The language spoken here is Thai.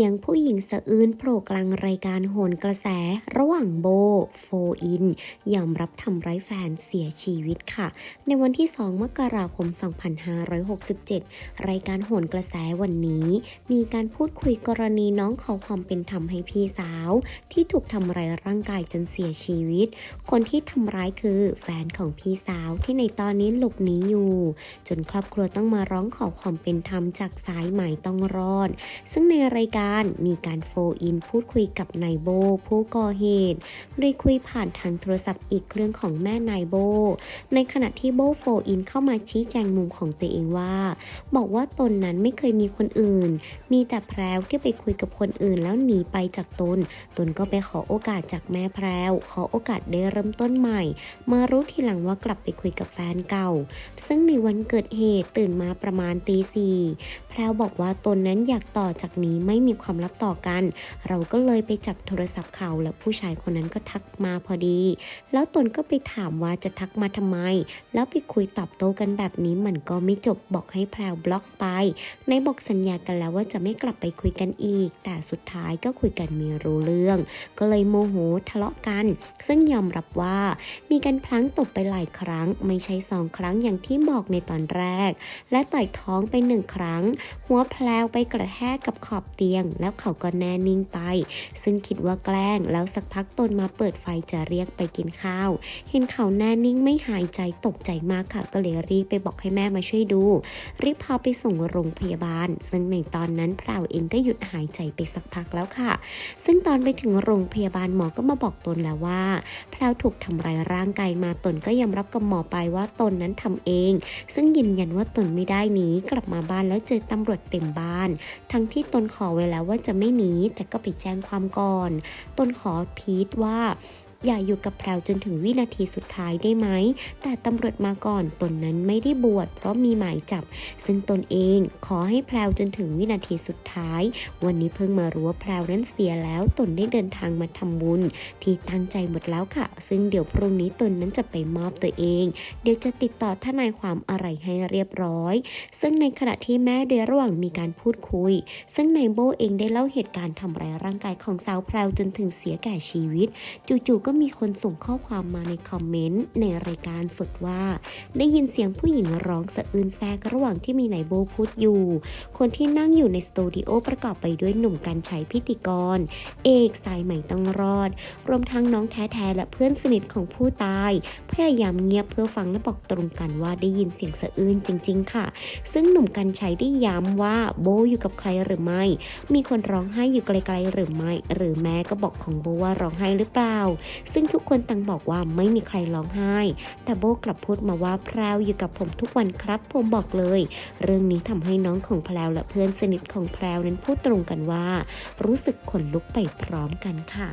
สียงผู้หญิงสะอื้นโผล่กลางรายการโหนกระแส ระหว่างโบโฟอินยอมรับทำร้ายแฟนเสียชีวิตค่ะ ในวันที่ 2 มกราคม 2567 รายการโหนกระแสวันนี้ มีการพูดคุยกรณีน้องขอความเป็นธรรมให้พี่สาว ที่ถูกทำร้ายร่างกายจนเสียชีวิต คนที่ทำร้ายคือแฟนของพี่สาวที่ในตอนนี้หลบหนีอยู่ จนครอบครัวต้องมาร้องขอความเป็นธรรมจากสายใหม่ต้องรอด ซึ่งในรายการมีการโฟอินพูดคุยกับนายโบ ผู้ก่อเหตุโดยคุยผ่านทางโทรศัพท์อีกเครื่องของแม่นายโบ ในขณะที่โบโฟอินเข้ามาชี้แจงมุมของตัวเองว่า บอกว่าตนนั้นไม่เคยมีคนอื่น มีแต่แพรวที่ไปคุยกับคนอื่นแล้วหนีไปจากตน ตนก็ไปขอโอกาสจากแม่แพรวขอโอกาสได้เริ่มต้นใหม่ มารู้ทีหลังว่ากลับไปคุยกับแฟนเก่า ซึ่งในวันเกิดเหตุตื่นมาประมาณตีสี่แพรวบอกว่าตนนั้นอยากต่อจากนี้ไม่มีความลับต่อกัน เราก็เลยไปจับโทรศัพท์เขาแล้วผู้ชายคนนั้นก็ทักมาพอดี แล้วตนก็ไปถามว่าจะทักมาทำไม แล้วไปคุยตอบโต้กันแบบนี้มันก็ไม่จบบอกให้แพรวบล็อกไปในบอกสัญญากันแล้วว่าจะไม่กลับไปคุยกันอีก แต่สุดท้ายก็คุยกันมีรู้เรื่อง ก็เลยโมโหทะเลาะกัน ซึ่งยอมรับว่ามีการพลั้งตบไปหลายครั้ง ไม่ใช่สองครั้งอย่างที่บอกในตอนแรก และต่อยท้องไปหนึ่งครั้ง หัวแพลวไปกระแทกกับขอบเตียงแล้วเขาก็แน่นิ่งไป ซึ่งคิดว่าแกล้ง แล้วสักพักตนมาเปิดไฟจะเรียกไปกินข้าว เห็นเขาแน่นิ่งไม่หายใจตกใจมากค่ะ ก็เลยรีบไปบอกให้แม่มาช่วยดู รีบพาไปส่งโรงพยาบาล ซึ่งในตอนนั้นพรวเองก็หยุดหายใจไปสักพักแล้วค่ะ ซึ่งตอนไปถึงโรงพยาบาลหมอก็มาบอกตนแล้วว่าพรวถูกทำร้ายร่างกายมาตนก็ยอมรับกับหมอไปว่าตนนั้นทำเอง ซึ่งยืนยันว่าตนไม่ได้หนีกลับมาบ้านแล้วเจอตำรวจเต็มบ้าน ทั้งที่ตนขอไว้แล้วว่าจะไม่หนีแต่ก็ไปแจ้งความก่อนตนขอพีทว่า อย่าอยู่กับแพรวจนถึงวินาทีสุดท้ายได้ไหม แต่ตำรวจมาก่อนตนนั้นไม่ได้บวชเพราะมีหมายจับ ซึ่งตนเองขอให้แพรวจนถึงวินาทีสุดท้าย วันนี้เพิ่งมารู้ว่าแพรวนั้นเสียแล้วตนได้เดินทางมาทำบุญ ที่ตั้งใจหมดแล้วค่ะ ซึ่งเดี๋ยวพรุ่งนี้ตนนั้นจะไปมอบตัวเอง เดี๋ยวจะติดต่อทนายความอะไรให้เรียบร้อย ซึ่งในขณะที่แม่เดยระหว่างมีการพูดคุย ซึ่งนายโบเองได้เล่าเหตุการณ์ทำร้ายร่างกายของสาวแพรวจนถึงเสียแก่ชีวิต จู่ๆก็มีคนส่งข้อความมาในคอมเมนต์ในรายการสดว่า ได้ยินเสียงผู้หญิงร้องสะอื้นแทรกระหว่างที่มีนายโบพูดอยู่ คนที่นั่งอยู่ในสตูดิโอประกอบไปด้วยหนุ่มกันชัยพิธีกร เอกสายใหม่ต้องรอด รวมทั้งน้องแท้ๆและเพื่อนสนิทของผู้ตาย พยายามเงียบเพื่อฟังและบอกตรงกันว่าได้ยินเสียงสะอื้นจริง ๆ ค่ะ ซึ่งหนุ่มกันชัยได้ย้ำว่าโบอยู่กับใครหรือไม่ มีคนร้องไห้อยู่ไกลๆหรือไม่ หรือแม่ก็บอกของโบว่าร้องไห้หรือเปล่าซึ่งทุกคนต่างบอกว่าไม่มีใครร้องไห้ แต่โบกลับพูดมาว่าแพรวอยู่กับผมทุกวันครับผมบอกเลย เรื่องนี้ทำให้น้องของแพรวและเพื่อนสนิทของแพรวนั้นพูดตรงกันว่า รู้สึกขนลุกไปพร้อมกันค่ะ